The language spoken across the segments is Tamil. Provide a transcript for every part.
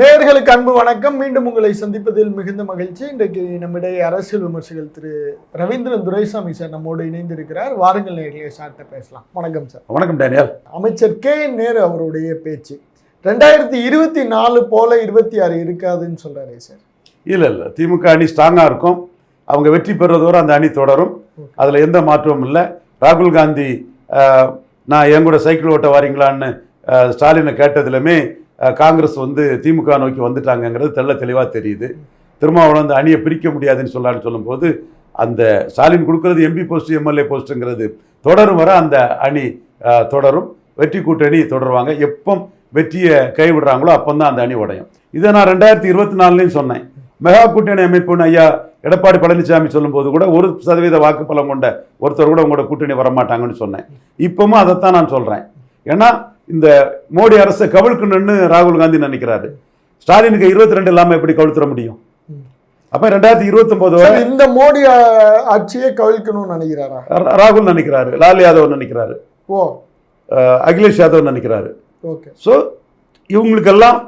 நேயர்களுக்கு அன்பு வணக்கம். மீண்டும் உங்களை சந்திப்பதில் மிகுந்த மகிழ்ச்சி. இன்றைக்கு நம்மிடையே அரசியல் விமர்சகர் திரு ரவீந்திரன் துரைசாமி சார் நம்மோடு இணைந்திருக்கிறார். வாருங்கள் நேர்களே சார்ட்ட பேசலாம். வணக்கம் சார் வணக்கம் டேனியல். அமைச்சர் கே. நேரு அவருடைய பேச்சு. ரெண்டாயிரத்தி இருபத்தி நாலு போல இருபத்தி ஆறு இருக்காதுன்னு சொல்றாரு சார் இல்லை இல்லை. திமுக அணி ஸ்ட்ராங்காக இருக்கும். அவங்க வெற்றி பெறுவதோடு அந்த அணி தொடரும். அதில் எந்த மாற்றமும் இல்லை. ராகுல் காந்தி நான் என் கூட சைக்கிள் ஓட்ட வாரீங்களான்னு ஸ்டாலினை கேட்டதுலையுமே காங்கிரஸ் வந்து திமுக நோக்கி வந்துட்டாங்கங்கிறது தெள்ள தெளிவாக தெரியுது. திருமாவளவன் அந்த அணியை பிரிக்க முடியாதுன்னு சொல்லான்னு சொல்லும்போது அந்த ஸ்டாலின் கொடுக்கறது எம்பி போஸ்ட் எம்எல்ஏ போஸ்ட்டுங்கிறது தொடரும் வர அந்த அணி தொடரும். வெற்றி கூட்டணி தொடருவாங்க. எப்போ வெற்றியை கைவிடுறாங்களோ அப்போ தான் அந்த அணி உடையும். இதை நான் ரெண்டாயிரத்தி இருபத்தி நாலுலேயும் சொன்னேன். மெகா கூட்டணி அமைப்புன்னு ஐயா எடப்பாடி பழனிசாமி சொல்லும்போது கூட ஒரு சதவீத வாக்கு பலம் கொண்ட ஒருத்தர் கூட உங்களோட கூட்டணி வரமாட்டாங்கன்னு சொன்னேன். இப்பவும் அதைத்தான் நான் சொல்கிறேன் ஏன்னா இந்த மோடி அரசை கவிழ்க்கணும்னு ராகுல் காந்தி நினைக்கிறாரு. ஸ்டாலினுக்கு இருபத்தி ரெண்டு இல்லாமல் எப்படி கவிழ்த்துற முடியும்? அப்போ ரெண்டாயிரத்தி இருபத்தொம்போது வரை இந்த மோடி ஆட்சியை கவிழ்க்கணும்னு நினைக்கிறாரா? ராகுல் நினைக்கிறாரு லால் யாதவ் நினைக்கிறாரு. ஓ. அகிலேஷ் யாதவ் நினைக்கிறாரு. ஓகே. ஸோ இவங்களுக்கெல்லாம்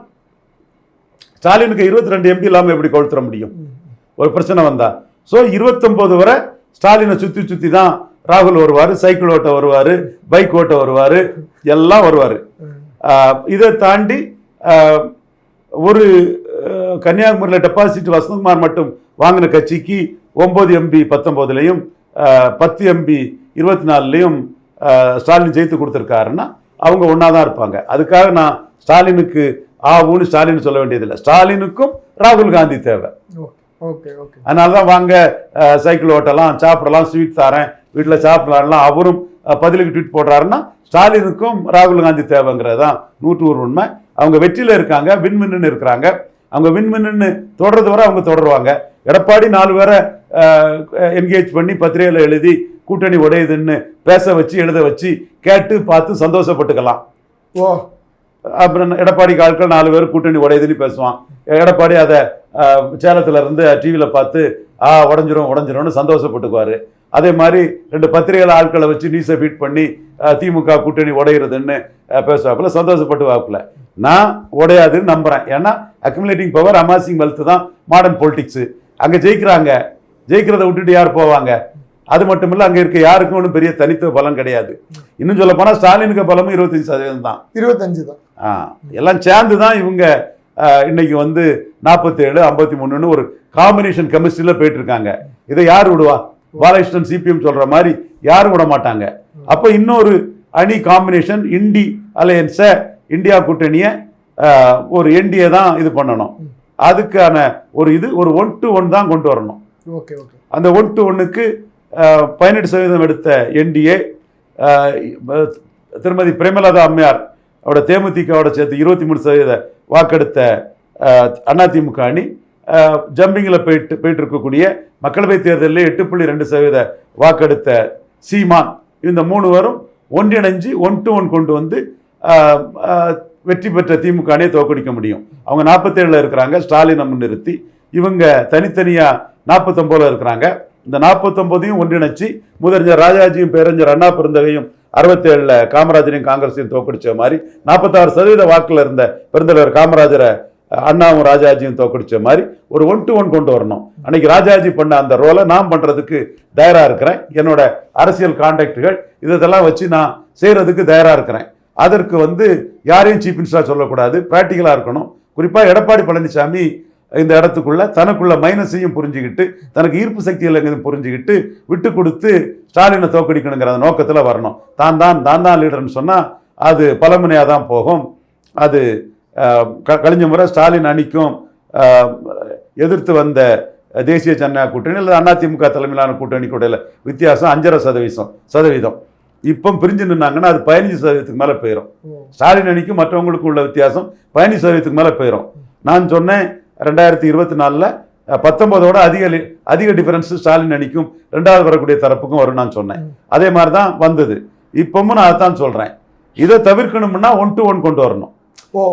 ஸ்டாலினுக்கு இருபத்தி ரெண்டு எம்பி இல்லாமல் எப்படி கவுழ்த்துற முடியும்? ஒரு பிரச்சனை வந்தா. ஸோ இருபத்தொம்போது வரை ஸ்டாலினை சுற்றி சுற்றி தான் ராகுல் வருவார் சைக்கிள் ஓட்ட வருவார் பைக் ஓட்ட வருவார் எல்லாம் வருவார். இதை தாண்டி ஒரு கன்னியாகுமரியில் டெபாசிட் வசந்தகுமார் மட்டும் வாங்கின கட்சிக்கு ஒம்பது எம்பி பத்தொம்போதுலேயும் பத்து எம்பி இருபத்தி நாலுலேயும் ஸ்டாலின் ஜெயித்து கொடுத்துருக்காருன்னா அவங்க ஒன்றா தான் இருப்பாங்க. அதுக்காக நான் ஸ்டாலினுக்கு ஆவுன்னு ஸ்டாலின் சொல்ல வேண்டியதில்லை. ஸ்டாலினுக்கும் ராகுல் காந்தி தேவை. ஓகே ஓகே அதனால தான் வாங்க சைக்கிள் ஓட்டலாம் சாப்பிடலாம் ஸ்வீட் தரேன் வீட்டில் சாப்பிடலாம் அவரும் பதிலுக்கு ட்வீட் போடுறாருன்னா ஸ்டாலினுக்கும் ராகுல் காந்தி தேவைங்கிறது தான் நூற்று ஒரு உண்மை. அவங்க வெற்றியில் இருக்காங்க விண்மின்னு இருக்கிறாங்க. அவங்க விண்மின்னு தொடர்றது வரை அவங்க தொடருவாங்க. எடப்பாடி நாலு பேரை என்கேஜ் பண்ணி பத்திரிகையில் எழுதி கூட்டணி உடையுதுன்னு பேச வச்சு எழுத வச்சு கேட்டு பார்த்து சந்தோஷப்பட்டுக்கலாம். ஓ. அப்புறம் எடப்பாடி ஆட்கள் நாலு பேர் கூட்டணி உடையுதுன்னு பேசுவான். எடப்பாடி அதை சேலத்துல இருந்து டிவியில் பார்த்து ஆ உடஞ்சிரும் உடஞ்சிரும்னு சந்தோஷப்பட்டுக்குவார். அதே மாதிரி ரெண்டு பத்திரிகைகள் ஆட்களை வச்சு நியூஸை ஃபீட் பண்ணி திமுக கூட்டணி உடையிறதுன்னு பேசுவாப்புல சந்தோஷப்பட்டு வாப்புல நான் உடையாதுன்னு நம்புறேன். ஏன்னா அக்குமுலேட்டிங் பவர் அமாசிங் வெல்த் தான் மாடர்ன் பொலிட்டிக்ஸு அங்கே ஜெயிக்கிறாங்க. ஜெயிக்கிறத விட்டுட்டு யார் போவாங்க? அது மட்டும் இல்லை அங்கே இருக்க யாருக்கும் ஒன்றும் பெரிய தனித்துவ பலம் கிடையாது. இன்னும் சொல்ல போனால் ஸ்டாலினுக்கு பலமும் இருபத்தஞ்சு சதவீதம் தான். இருபத்தஞ்சு தான். ஆ, எல்லாம் சேர்ந்து தான் இவங்க இன்னைக்கு வந்து நாற்பத்தேழு ஐம்பத்தி மூணுன்னு ஒரு காம்பினேஷன் கெமிஸ்ட்ரியில் போயிட்டு இருக்காங்க இதை யார் விடுவா? பாலகிருஷ்ணன் சிபிஎம் சொல்ற மாதிரி யாரும் விட மாட்டாங்க. அப்போ இன்னொரு அணி காம்பினேஷன் இண்டி அலையன்ஸை இந்தியா கூட்டணியை ஒரு என்டிஏ தான் இது பண்ணணும். அதுக்கான ஒரு இது ஒரு ஒன் டு ஒன் தான் கொண்டு வரணும். Okay okay. அந்த ஒன் டு ஒன்றுக்கு பதினெட்டு சதவீதம் எடுத்த என்டிஏ திருமதி பிரேமலதா அம்மையார் அவரோட தேமுதிகவோட சேர்த்து இருபத்தி மூணு சதவீத வாக்கெடுத்த அதிமுக அணி ஜம்பிங்கில் போயிட்டு போயிட்டு இருக்கக்கூடிய மக்களவைத் தேர்தலில் எட்டு புள்ளி ரெண்டு சதவீத வாக்கெடுத்த சீமான் இந்த மூணு வரும் ஒன்றிணைஞ்சு ஒன் டு ஒன் கொண்டு வந்து வெற்றி பெற்ற திமுக அணியை தோக்கடிக்க முடியும். அவங்க நாற்பத்தேழில் இருக்கிறாங்க ஸ்டாலினை முன்னிறுத்தி இவங்க தனித்தனியாக நாற்பத்தொம்போதில் இருக்கிறாங்க. இந்த நாற்பத்தொம்போதையும் ஒன்றிணைச்சு முதலஞ்சர் ராஜாஜியும் பேரஞ்சர் அண்ணா பிறந்தகையும் அறுபத்தேழில் காமராஜரையும் காங்கிரஸையும் தோக்கடிச்ச மாதிரி நாற்பத்தாறு சதவீத வாக்கில் இருந்த பெருந்தலைவர் காமராஜரை அண்ணாவும் ராஜாஜியும் தோக்கடிச்ச மாதிரி ஒரு ஒன் டு ஒன் கொண்டு வரணும். அன்னைக்கு ராஜாஜி பண்ண அந்த ரோலை நான் பண்ணுறதுக்கு தயாராக இருக்கிறேன். என்னோட அரசியல் கான்டாக்டுகள் இதெல்லாம் வச்சு நான் செய்கிறதுக்கு தயாராக இருக்கிறேன். அதற்கு வந்து யாரையும் சீஃப் மினிஸ்டராக சொல்லக்கூடாது. ப்ராக்டிக்கலாக இருக்கணும். குறிப்பாக எடப்பாடி பழனிசாமி இந்த இடத்துக்குள்ள தனக்குள்ள மைனஸையும் புரிஞ்சுக்கிட்டு தனக்கு ஈர்ப்பு சக்தி இல்லைங்கிறது புரிஞ்சுக்கிட்டு விட்டு கொடுத்து ஸ்டாலினை தோக்கடிக்கணுங்கிற அந்த நோக்கத்தில் வரணும். தான் தான் தான் தான் லீடர்னு சொன்னால் அது பலமுனையாக தான் போகும். அது க- கழிஞ்ச முறை ஸ்டாலின் அணிக்கும் எதிர்த்து வந்த தேசிய ஜனநாயக கூட்டணி அல்லது அதிமுக தலைமையிலான கூட்டணி கூட வித்தியாசம் அஞ்சரை சதவீதம் சதவீதம். இப்போ பிரிஞ்சு நின்னாங்கன்னா அது பதினஞ்சு சதவீதத்துக்கு மேலே போயிடும் ஸ்டாலின் அணிக்கும் மற்றவங்களுக்கும் உள்ள வித்தியாசம் பதினஞ்சு சதவீதத்துக்கு மேலே போயிடும் நான் சொன்னேன் ரெண்டாயிரத்தி இருபத்தி நாலில் பத்தொம்போதோட அதிக அதிக டிஃபரன்ஸ் ஸ்டாலின் அணிக்கும் ரெண்டாவது வரக்கூடிய தரப்புக்கும் வரும் நான் சொன்னேன். அதே மாதிரி தான் வந்தது. இப்பவும் நான் அதைத்தான் சொல்கிறேன் இதை தவிர்க்கணும்னா ஒன் டு ஒன் கொண்டு வரணும். ஓ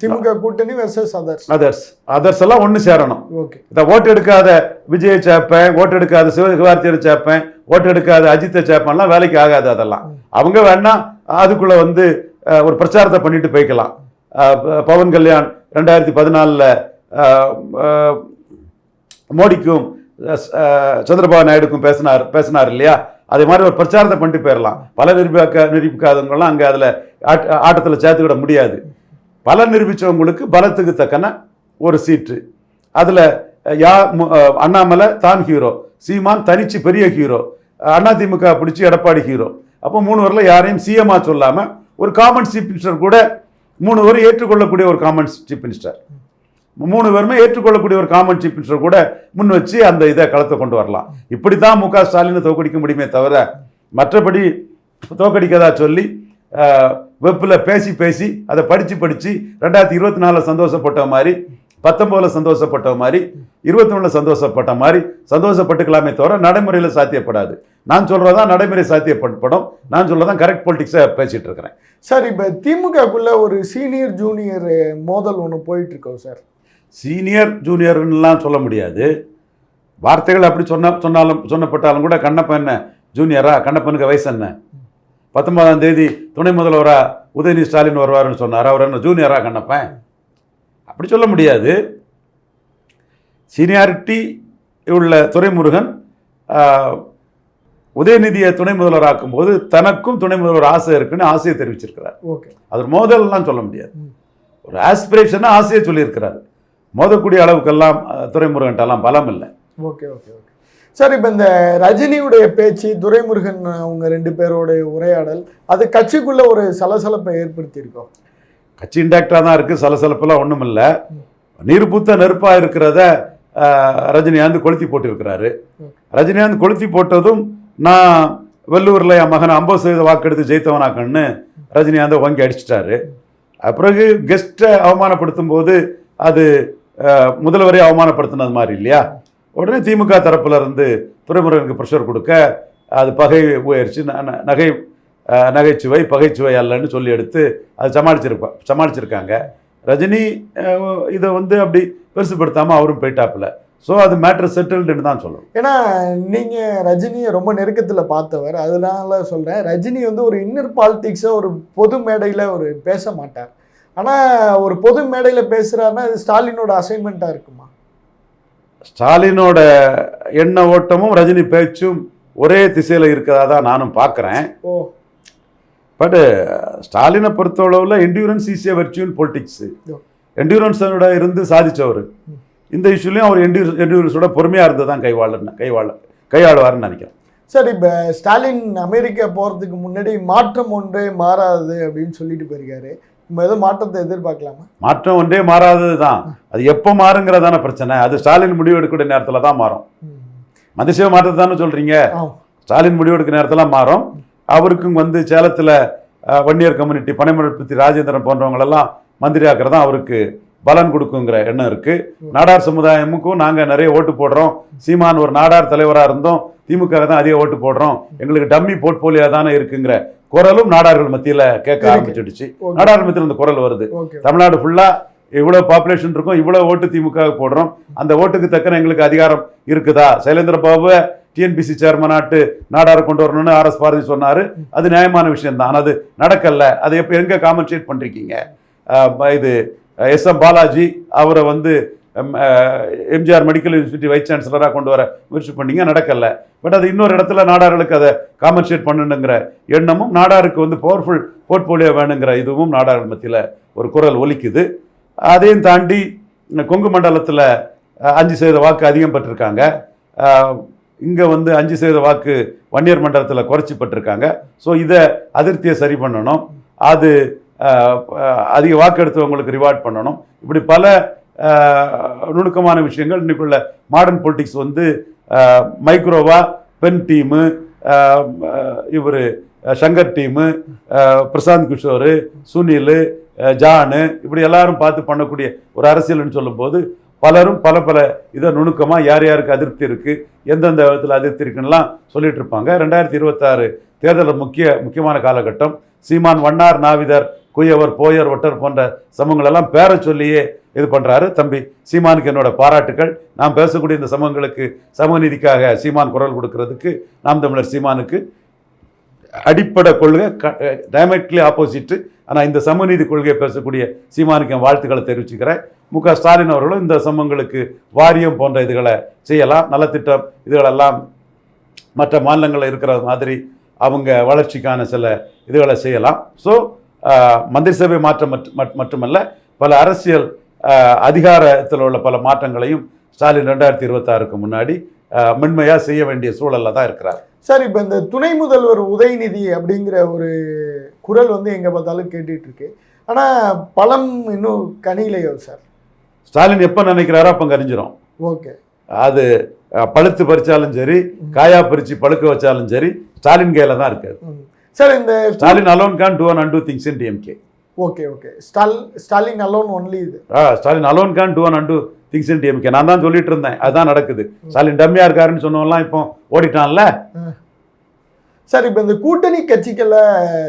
திமுக கூட்டணி வெர்சஸ் அதர்ஸ் அதர்ஸ் அதர்ஸ் எல்லாம் ஒன்று சேரணும். ஓகே. இந்த ஓட்டு எடுக்காத விஜயை சேப்பேன் ஓட்டு எடுக்காத சிவகார்த்தியை சேப்பேன் ஓட்டு எடுக்காத அஜித்தை சேப்பேன்லாம் வேலைக்கு ஆகாது அதெல்லாம். அவங்க வேணா அதுக்குள்ள வந்து ஒரு பிரச்சாரத்தை பண்ணிட்டு போய்க்கலாம். பவன் கல்யாண் ரெண்டாயிரத்தி பதினாலில் மோடிக்கும் சந்திரபாபு நாயுடுக்கும் பேசினார் பேசினார் இல்லையா? அதே மாதிரி ஒரு பிரச்சாரத்தை பண்ணிட்டு போயிடலாம் பல நிரூபிக்க நிரூபிக்காதவங்களாம் அங்கே அதில் ஆட் ஆட்டத்தில் சேர்த்துக்கிட முடியாது. பல நிரூபித்தவங்களுக்கு பலத்துக்கு தக்கன ஒரு சீட்டு. அதில் யா அண்ணாமலை தான் ஹீரோ. சீமான் தனிச்சு பெரிய ஹீரோ. அதிமுக பிடிச்சி எடப்பாடி ஹீரோ. அப்போ மூணு வரல யாரையும் சிஎம்மாக சொல்லாமல் ஒரு காமன் சீஃப் மினிஸ்டர் கூட மூணு பேரும் ஏற்றுக்கொள்ளக்கூடிய ஒரு காமன் சீஃப் மினிஸ்டர் மூணு பேருமே ஏற்றுக்கொள்ளக்கூடிய ஒரு காமன் சீஃப் மினிஸ்டர் கூட முன் வச்சு அந்த இதை களத்தை கொண்டு வரலாம். இப்படி தான் மு க ஸ்டாலினை தோக்கடிக்க முடியுமே தவிர மற்றபடி தோக்கடிக்கதா சொல்லி வெப்பில் பேசி பேசி அதை படித்து படித்து ரெண்டாயிரத்தி இருபத்தி நாலில் சந்தோஷப்பட்ட மாதிரி பத்தொம்போதில் சந்தோஷப்பட்ட மாதிரி இருபத்தி ஒன்றில் சந்தோஷப்பட்ட மாதிரி சந்தோஷப்பட்டுக்கலாமே தவிர நடைமுறையில் சாத்தியப்படாது. நான் சொல்கிறதா நடைமுறை சாத்தியப்படும். நான் சொல்கிறதான் கரெக்ட் பொலிட்டிக்ஸை பேசிகிட்டு இருக்கிறேன். சார் இப்போ திமுகக்குள்ள ஒரு சீனியர் ஜூனியர் மோதல் ஒன்று போயிட்டு இருக்கோம் சார் சீனியர் ஜூனியர்லாம் சொல்ல முடியாது. வார்த்தைகள் அப்படி சொன்ன சொன்னாலும் சொன்னப்பட்டாலும் கூட கண்ணப்பன் என்ன? ஜூனியரா கண்ணப்பனுக்கு வயசு என்ன? பத்தொன்பதாம் தேதி துணை முதல்வரா உதயநிதி ஸ்டாலின் வருவாருன்னு சொன்னார். அவர் என்ன ஜூனியரா கண்ணப்பன்? அப்படி சொல்ல முடியாது. சீனியாரிட்டி உள்ள துரைமுருகன் ஆஹ், உதயநிதியை துணை முதல்வராக்கும் போது தனக்கும் துணை முதல்வர் ஆசை இருக்குன்னு ஆசையை தெரிவிச்சிருக்கிறார். ஓகே. அது மோதல்லாம் சொல்ல முடியாது. ஒரு ஆஸ்பிரேஷனாக ஆசையை சொல்லியிருக்கிறாரு. மோதக்கூடிய அளவுக்கெல்லாம் அஹ், துரைமுருகன்ட்டெல்லாம் பலம் இல்லை. Okay okay okay. சார் இப்போ இந்த ரஜினியுடைய பேச்சு துரைமுருகன் அவங்க ரெண்டு பேரோடைய உரையாடல் அது கட்சிக்குள்ள ஒரு சலசலப்பை ஏற்படுத்தியிருக்கோம். கட்சி இன்டாக்டாக தான் இருக்குது சலசலப்பெல்லாம் ஒன்றும் இல்லை. ம். நீர் பூத்த நெருப்பாக இருக்கிறத ரஜினிகாந்த் கொளுத்தி போட்டிருக்கிறாரு. ரஜினிகாந்த் கொளுத்தி போட்டதும் நான் வெள்ளூரில் என் மகன் ஐம்பது சதவீத வாக்கெடுத்து ஜெயித்தவனாக்கன்னு ரஜினிகாந்தை வாங்கி அடிச்சிட்டாரு. அப்பிறகு கெஸ்ட்டை அவமானப்படுத்தும் போது அது அஹ், முதல்வரை அவமானப்படுத்தினது மாதிரி இல்லையா? உடனே திமுக தரப்புல இருந்து துரைமுருகனுக்கு ப்ரெஷர் கொடுக்க அது பகை உயர்ச்சி ந- ந- நகை நகைச்சுவை பகைச்சுவை அல்லன்னு சொல்லி எடுத்து அது சமாளிச்சிருப்பா சமாளிச்சிருக்காங்க. ரஜினி இதை வந்து அப்படி பெருசுப்படுத்தாமல் அவரும் போயிட்டாப்புல. ஸோ அது மேட்ரு செட்டில்டுன்னு தான் சொல்லணும். ஏன்னா நீங்க ரஜினியை ரொம்ப நெருக்கத்துல பார்த்தவர். அதனால சொல்றேன். ரஜினி வந்து ஒரு இன்னர் பாலிடிக்ஸை ஒரு பொது மேடையில ஒரு பேச மாட்டார். ஆனா ஒரு பொது மேடையில பேசுறாருன்னா அது ஸ்டாலினோட அசைன்மெண்ட்டா இருக்குமா? ஸ்டாலினோட எண்ண ஓட்டமும் ரஜினி பேச்சும் ஒரே திசையில் இருக்கிறதா தான் நானும் பார்க்குறேன். ஓ. பட் ஸ்டாலினை பொறுத்தளவில் என்டியூரன்ஸ் ஈஸியாக வெர்ச்சுவல் பொலிட்டிக்ஸு Yeah. என்டியூரன்ஸோட இருந்து சாதிச்சவர். ம். இந்த இஷ்யூலையும் அவர் என்டியூ என்டியூரன்ஸோட பொறுமையாக இருந்து தான் கைவாளர் கைவாள கையாளுவார்னு நினைக்கிறேன். சார் இப்போ ஸ்டாலின் அமெரிக்கா போகிறதுக்கு முன்னாடி மாற்றம் ஒன்றே மாறாது அப்படின்னு சொல்லிட்டு போயிருக்காரு. நம்ம ஏதோ மாற்றத்தை எதிர்பார்க்கலாமா? மாற்றம் ஒன்றே மாறாதது தான் அது எப்போ மாறுங்கிறதான பிரச்சனை. அது ஸ்டாலின் முடிவு எடுக்கக்கூடிய நேரத்தில் தான் மாறும். மதிசிவ மாற்றத்தை தானே சொல்கிறீங்க ஸ்டாலின் முடிவெடுக்கிற நேரத்தில் மாறும். அவருக்கும் வந்து சேலத்தில் வன்னியர் கம்யூனிட்டி பனைமரப்பத்தி ராஜேந்திரன் போன்றவங்களெல்லாம் மந்திரி ஆக்கிறதா அவருக்கு பலன் கொடுக்குங்கிற எண்ணம் இருக்கு. நாடார் சமுதாயமுக்கும் நாங்கள் நிறைய ஓட்டு போடுறோம். சீமான் ஒரு நாடார் தலைவராக இருந்தோம். திமுக தான் அதிக ஓட்டு போடுறோம். எங்களுக்கு டம்மி போர்ட்போலியோ தானே இருக்குங்கிற குரலும் நாடார்கள் மத்தியில் கேட்க. ஆரம்பிச்சிடுச்சு. நாடார் மத்தியில் இந்த குரல் வருது. தமிழ்நாடு ஃபுல்லாக இவ்வளோ பாப்புலேஷன் இருக்கும். இவ்வளோ ஓட்டு திமுக போடுறோம். அந்த ஓட்டுக்கு தக்கன எங்களுக்கு அதிகாரம் இருக்குதா? சைலேந்திர பாபுவை டிஎன்பிசி சேர்மனாட்டு நாடார கொண்டு வரணும்னு ஆர்எஸ் பாரதி சொன்னார். அது நியாயமான விஷயம் தான் ஆனால் அது நடக்கல. அதை எப்போ எங்கே காமென்சேட் பண்ணிருக்கீங்க இது எஸ் எம் பாலாஜி அவரை வந்து எம்ஜிஆர் மெடிக்கல் யூனிவர்சிட்டி வைஸ் சான்சலராக கொண்டு வர முயற்சி பண்ணிங்க நடக்கல. பட் அது இன்னொரு இடத்துல நாடார்களுக்கு அதை காம்பன்சேட் பண்ணணுங்கிற எண்ணமும் நாடாருக்கு வந்து பவர்ஃபுல் போர்ட்போலியோ வேணுங்கிற இதுவும் நாடார்கள் மத்தியில் ஒரு குரல் ஒலிக்குது. அதையும் தாண்டி கொங்கு மண்டலத்தில் அஞ்சு சதவீத வாக்கு அதிகம் பெற்றிருக்காங்க. இங்கே வந்து அஞ்சு சதவீத வாக்கு வன்னியர் மண்டலத்தில் குறைச்சி பெற்றிருக்காங்க. ஸோ இதை அதிருப்தியை சரி பண்ணணும். அது அதிக வாக்கெடுத்தவங்களுக்கு ரிவார்ட் பண்ணணும். இப்படி பல நுணுக்கமான விஷயங்கள். இன்னைக்குள்ள மாடர்ன் பொலிட்டிக்ஸ் வந்து மைக்ரோவா பென் டீமு இவர் சங்கர் டீமு பிரசாந்த் கிஷோர் சுனில் ஜானு இப்படி எல்லாரும் பார்த்து பண்ணக்கூடிய ஒரு அரசியல்னு சொல்லும்போது பலரும் பல பல இதை நுணுக்கமாக யார் யாருக்கு அதிருப்தி இருக்குது எந்தெந்த விதத்தில் அதிருப்தி இருக்குன்னுலாம் சொல்லிட்டு இருப்பாங்க. ரெண்டாயிரத்தி இருபத்தாறு தேர்தலில் முக்கிய முக்கியமான காலகட்டம். சீமான் வண்ணார் நாவிதர் குயவர் போயர் ஒட்டர் போன்ற சமூகங்கள் எல்லாம் பேர சொல்லியே இது பண்ணுறாரு தம்பி சீமானுக்கு என்னோட பாராட்டுக்கள். நாம் பேசக்கூடிய இந்த சமூகங்களுக்கு சமூக நீதிக்காக சீமான் குரல் கொடுக்கறதுக்கு நாம் தமிழர் சீமானுக்கு அடிப்படை கொள்கை டைமெக்ட்லி ஆப்போசிட்டு ஆனால் இந்த சமநீதி கொள்கையை பேசக்கூடிய சீமானுக்கு என் வாழ்த்துக்களை தெரிவிச்சுக்கிறேன். மு. க. ஸ்டாலின் அவர்களும் இந்த சமூகங்களுக்கு வாரியம் போன்ற இதுகளை செய்யலாம். நலத்திட்டம் இதுகளெல்லாம் மற்ற மாநிலங்களில் இருக்கிற மாதிரி அவங்க வளர்ச்சிக்கான சில இதுகளை செய்யலாம். ஸோ மந்திரி சபை மாற்றம் மற்ற- மட்- மட்டுமல்ல பல அரசியல் அதிகாரத்தில் உள்ள பல மாற்றங்களையும் ஸ்டாலின் ரெண்டாயிரத்தி இருபத்தாறுக்கு முன்னாடி மென்மையாக செய்ய வேண்டிய சூழலில் தான் இருக்கிறார். சார் இப்போ இந்த துணை முதல்வர் உதயநிதி அப்படிங்கிற ஒரு குரல் வந்து எங்கே பார்த்தாலும் கேட்டுட்டு இருக்கு. ஆனால் பழம் இன்னும் கனிலையோ சார்? ஸ்டாலின் எப்போ நினைக்கிறாரோ அப்போ கரிஞ்சிரும் ஓகே. அது பழுத்து பறிச்சாலும் சரி காயா பறித்து பழுக்க வச்சாலும் சரி ஸ்டாலின் கையில் தான் இருக்காது. சார் இந்த Stalin alone can do and do things in DMK okay okay stall Stalin alone only இது Stalin alone can do and do things in DMK நான் தான் சொல்லிட்டு இருந்தேன் அதுதான் நடக்குது. ஸ்டாலின் டம்மியா இருக்காருன்னு சொன்னவங்கலாம் இப்போ ஓடிட்டான்ல? சார் இப்போ இந்த கூட்டணி கட்சிகளை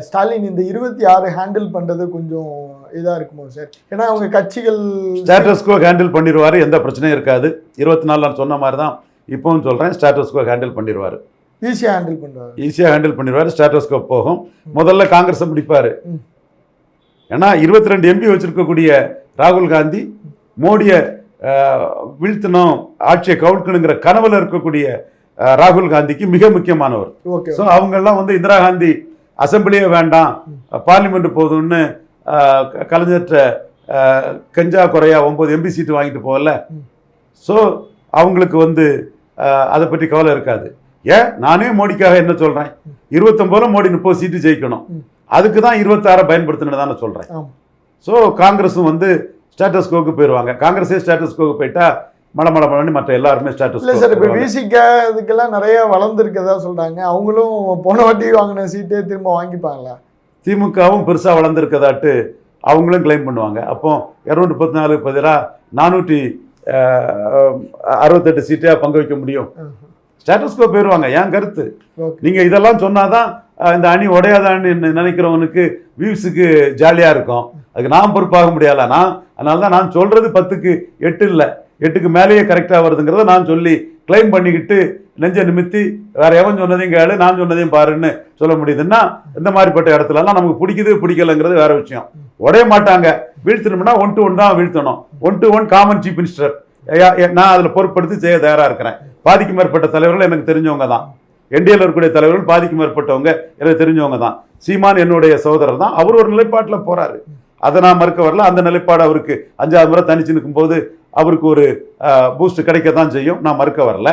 ஸ்டாலின் இந்த இருபத்தி ஆறு ஹேண்டில் பண்ணுறது கொஞ்சம் இதாக இருக்குமோ சார் ஏன்னா அவங்க கட்சிகள் ஸ்டேட்டஸ்கோ ஹேண்டில் பண்ணிடுவார் எந்த பிரச்சனையும் இருக்காது. இருபத்தி நாலு நான் சொன்ன மாதிரி தான் இப்போவும் சொல்கிறேன் ஸ்டேட்டஸ்கோ ஹேண்டில் பண்ணிடுவார் ஈஸியாக ஹேண்டில் பண்ணுறாங்க ஈஸியாக ஹேண்டில் பண்ணிடுவார் ஸ்டேட்டஸ்கோ போகும். முதல்ல காங்கிரஸை பிடிப்பார். ஏன்னா இருபத்தி ரெண்டு எம்பி வச்சிருக்கக்கூடிய ராகுல் காந்தி மோடியை வீழ்த்தணும் ஆட்சியை கவுழ்க்கணுங்கிற கனவுல இருக்கக்கூடிய ராகுல் காந்திக்கு மிக முக்கியமானவர். ஸோ அவங்கெல்லாம் வந்து இந்திரா காந்தி அசம்பிளியே வேண்டாம் பார்லிமெண்ட் போதும்னு கலைஞர்கிட்ட கஞ்சா குறையா ஒன்பது எம்பி சீட்டு வாங்கிட்டு போகல. ஸோ அவங்களுக்கு வந்து அதை பற்றி கவலை இருக்காது. ஏன்? நானே மோடிக்காக என்ன சொல்கிறேன் இருபத்தொம்போதுல மோடி முப்பது சீட்டு ஜெயிக்கணும். அதுக்கு தான் இருபத்தாறை பயன்படுத்தினு தான் நான் சொல்கிறேன் ஸோ காங்கிரஸும் வந்து ஸ்டேட்டஸ் கோக்கு போயிடுவாங்க காங்கிரஸே ஸ்டேட்டஸ் கோக்கு போயிட்டா மட மடன்னு மற்ற எல்லாருமே ஸ்டேட்டஸ் இல்லை சார் இப்போ விசிகா இதுக்கெல்லாம் நிறைய வளர்ந்துருக்கதா சொல்கிறாங்க அவங்களும் போன வாட்டி வாங்கின சீட்டே திரும்ப வாங்கிப்பாங்களா? திமுகவும் பெருசாக வளர்ந்துருக்கதாட்டு அவங்களும் கிளைம் பண்ணுவாங்க. அப்போ இரநூத்தி முப்பத்தி நாலு பதிலாக நானூற்றி அறுபத்தெட்டு சீட்டே பங்கு வைக்க முடியும். ஸ்டேட்டஸ்கோ போயிடுவாங்க என் கருத்து? நீங்கள் இதெல்லாம் சொன்னாதான் இந்த அணி உடையாதான்னு நி- நினைக்கிறவனுக்கு வியூஸுக்கு ஜாலியாக இருக்கும். அதுக்கு நான் பொறுப்பாக முடியல. நான் அதனால தான் நான் சொல்கிறது பத்துக்கு எட்டு இல்லை. எட்டுக்கு மேலேயே கரெக்டாக வருதுங்கிறத நான் சொல்லி கிளைம் பண்ணிக்கிட்டு நெஞ்ச நிமித்தி வேற எவன் சொன்னதையும் கேளு நான் சொன்னதையும் பாருன்னு சொல்ல முடியுதுன்னா இந்த மாதிரிப்பட்ட இடத்துலலாம் நமக்கு பிடிக்குது பிடிக்கலங்கிறது வேற விஷயம். உடைய மாட்டாங்க. வீழ்த்தணும்னா ஒன் டு ஒன் தான் வீழ்த்தணும். One to one common chief minister நான் அதில் பொருட்படுத்தி செய்ய தயாராக இருக்கிறேன். பாதிக்கு மேற்பட்ட தலைவர்கள் எனக்கு தெரிஞ்சவங்க தான். என்டிஎல் இருக்கக்கூடிய தலைவர்கள் பாதிக்கு மேற்பட்டவங்க எனக்கு தெரிஞ்சவங்க தான். சீமான் என்னுடைய சகோதரர் தான். அவர் ஒரு நிலைப்பாட்டில் போகிறாரு அதை நான் மறுக்க வரல. அந்த நிலைப்பாடு அவருக்கு அஞ்சாவது முறை தனிச்சு நிற்கும்போது அவருக்கு ஒரு பூஸ்ட் கிடைக்க தான் செய்யும். நான் மறுக்க வரல.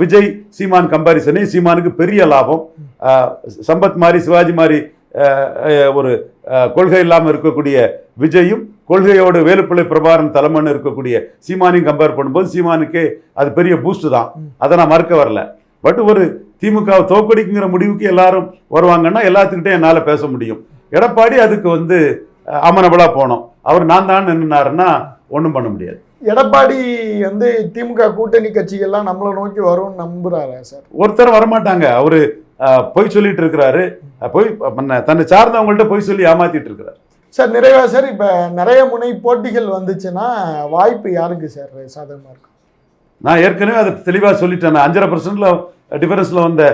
விஜய் சீமான் கம்பாரிசனே சீமானுக்கு பெரிய லாபம். சம்பத் மாதிரி சிவாஜி மாதிரி ஒரு கொள்கை இல்லாமல் இருக்கக்கூடிய விஜயும் கொள்கையோடு வேலுப்பிள்ளை பிரபாகரன் தலைமன்னு இருக்கக்கூடிய சீமானையும் கம்பேர் பண்ணும்போது சீமானுக்கே அது பெரிய பூஸ்ட் தான். அதை நான் மறுக்க வரல. பட் ஒரு திமுகவை தோக்கடிக்குங்கிற முடிவுக்கு எல்லாரும் வருவாங்கன்னா எல்லாத்துக்கிட்டையும் என்னால் பேச முடியும். எடப்பாடி அதுக்கு வந்து அமனபலாக போனோம். அவர் நான் தான் நின்னாருன்னா ஒன்றும் பண்ண முடியாது. எடப்பாடி வந்து திமுக கூட்டணி கட்சிகள்லாம் நம்மளை நோக்கி வரும்னு நம்புறாரா சார்? ஒருத்தர் வரமாட்டாங்க. அவரு பொய் சொல்லிட்டு இருக்கிறாரு பொய் பண்ண- தன்னை சார்ந்தவங்கள்ட்ட பொய் சொல்லி ஏமாத்திட்டு இருக்கிறார் சார் நிறைவா சார் இப்போ நிறைய முனை போட்டிகள் வந்துச்சுன்னா வாய்ப்பு யாருக்கு சார் சாதகமாக இருக்கும் நான் ஏற்கனவே அதை தெளிவாக சொல்லிட்டேன். அஞ்சரை பர்சன்ட்ல டிஃபரன்ஸில் வந்த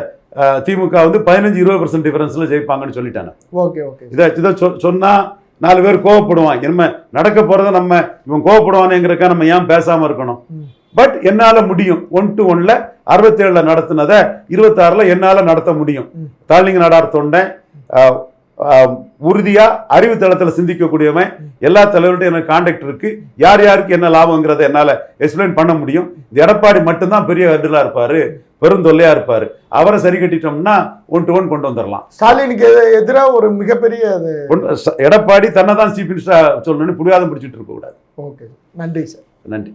திமுக வந்து பதினஞ்சு இருபது பர்சன்ட் டிஃபரன்ஸில் ஜெயிப்பாங்கன்னு சொல்லிட்டேன் ஓகே ஓகே. இதை இதை சொன்னால் நாலு பேர் கோவப்படுவான் என்ன நடக்க போகிறத நம்ம இவன் கோவப்படுவானேங்கிறக்கா நம்ம ஏன் பேசாமல் இருக்கணும். பட் என்னால் முடியும். ஒன் டு ஒன்ல அறுபத்தேழில் நடத்தினதை இருபத்தாறில் என்னால் நடத்த முடியும். ம். தாழ்லிங்க நாடார் தொண்டன். உறுதியாக அறிவு தளத்தில் சிந்திக்கக்கூடியவன் எல்லா தலைவர்கிட்டும் எனக்கு கான்டாக்ட் இருக்கு. யார் யாருக்கு என்ன லாபங்கிறத என்னால் எக்ஸ்பிளைன் பண்ண முடியும். இந்த எடப்பாடி மட்டும்தான் பெரிய ஹெட்டிலாக இருப்பார். பெருந்தொல்லையா இருப்பார். அவரை சரி கட்டிட்டோம்னா ஒன் டு ஒன் கொண்டு வந்துடலாம் ஸ்டாலினுக்கு எதிராக ஒரு மிகப்பெரிய எடப்பாடி தன்னை தான் சீஃப் மினிஸ்டர் சொல்லணும்னு புரியாதம் பிடிச்சிட்டு இருக்கக்கூடாது ஓகே. நன்றி சார். நன்றி.